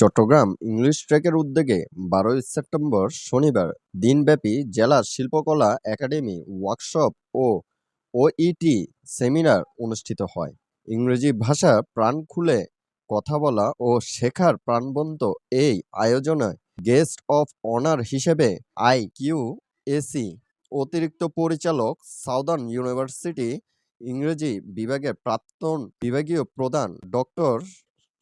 Chittagong English ট্র্যাকের উদ্যোগে বারোই সেপ্টেম্বর শনিবার দিনব্যাপী জেলা শিল্পকলা একাডেমি ওয়ার্কশপ ও ওইটি সেমিনার অনুষ্ঠিত হয়। ইংরেজি ভাষা প্রাণ খুলে, কথা বলা ও শেখার প্রাণবন্ত এই আয়োজনে গেস্ট অফ অনার হিসেবে আই কিউ এসি অতিরিক্ত পরিচালক সাউদার্ন ইউনিভার্সিটি ইংরেজি বিভাগের প্রাক্তন বিভাগীয় প্রধান ডক্টর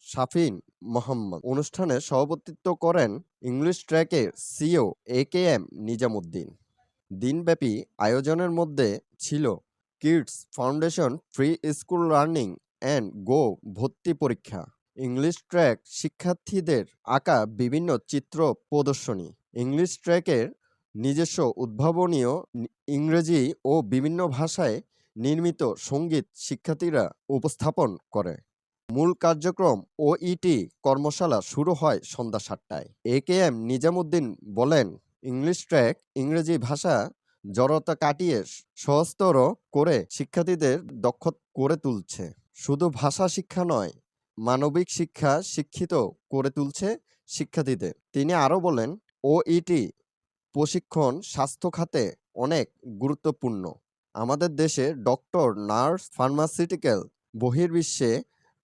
শাফিন মোহাম্মদ। অনুষ্ঠানে সভাপতিত্ব করেন ইংলিশ ট্র্যাকের CO A K M Nizamuddin. দিনব্যাপী আয়োজনের মধ্যে ছিল kids foundation free school learning and go ভর্তি পরীক্ষা। ইংলিশ ট্র্যাক শিক্ষার্থীদের আঁকা বিভিন্ন চিত্র প্রদর্শনী। ইংলিশ ট্র্যাকের নিজস্ব উদ্ভাবনীয় ইংরেজি ও বিভিন্ন ভাষায় নির্মিত সংগীত শিক্ষার্থীরা উপস্থাপন করে। মূল কার্যক্রম ও ইটি কর্মশালা শুরু হয় সন্ধ্যা সাতটায়। এ কে এম নিজামুদ্দিন বলেন, ইংলিশ ট্র্যাক, ইংরেজি ভাষা জড়তা কাটিয়ে সহজতর করে শিক্ষার্থীদের দক্ষ করে তুলছে। শুধু ভাষা শিক্ষা নয়, মানবিক শিক্ষা শিক্ষিত করে তুলছে শিক্ষার্থীদের। তিনি আরও বলেন ওইটি প্রশিক্ষণ, স্বাস্থ্য খাতে অনেক গুরুত্বপূর্ণ। আমাদের দেশে ডক্টর, নার্স, ফার্মাসিউটিক্যাল বহির্বিশ্বে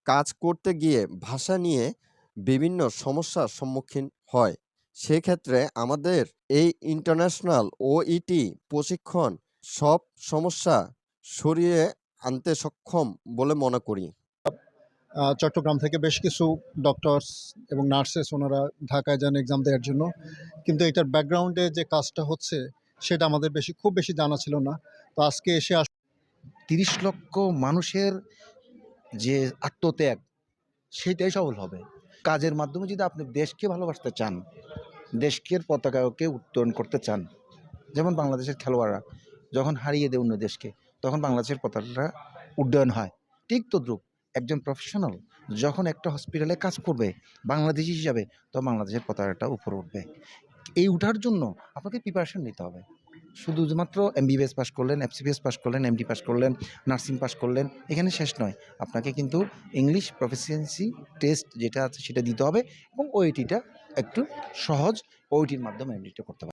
কাজ করতে গিয়ে ভাষা নিয়ে বিভিন্ন সমস্যার সম্মুখীন হয়। সেক্ষেত্রে আমাদের এই ইন্টারন্যাশনাল ওইটি প্রশিক্ষণ সব সমস্যা সরিয়ে আনতে সক্ষম বলে মনে করি। চট্টগ্রাম থেকে বেশ কিছু ডক্টরস এবং নার্সেস ওনারা ঢাকায় যান এক্সাম দেওয়ার জন্য। কিন্তু এটার ব্যাকগ্রাউন্ডে যে কাজটা হচ্ছে সেটা আমাদের বেশি খুব বেশি জানা ছিল না। তো আজকে এসে আস- তিরিশ লক্ষ মানুষের যে আত্মত্যাগ, সেটাই সফল হবে। কাজের মাধ্যমে যদি আপনি দেশকে ভালোবাসতে চান দেশকে পতাকাকে উত্তোলন করতে চান, যেমন বাংলাদেশের খেলোয়াড়রা যখন হারিয়ে দেয় অন্য দেশকে, তখন বাংলাদেশের পতাকাটা উড্ডয়ন হয়। ঠিক তদ্রুপ একজন প্রফেশনাল যখন একটা হসপিটালে কাজ করবে, বাংলাদেশি হিসাবে, তো বাংলাদেশের পতাকাটা উপরে উঠবে। এই উঠার জন্য আপনাকে প্রিপারেশন নিতে হবে। শুধুমাত্র এমবিবিএস পাস করলেন এফসিবিএস পাস করলেন এমডি পাস করলেন নার্সিং পাস করলেন, এখানে শেষ নয়। আপনাকে কিন্তু ইংলিশ প্রফিসিয়েন্সি টেস্ট যেটা আছে সেটা দিতে হবে এবং ওইটিটা একটু সহজ ওইটির মাধ্যমে এমডিটা করতে হবে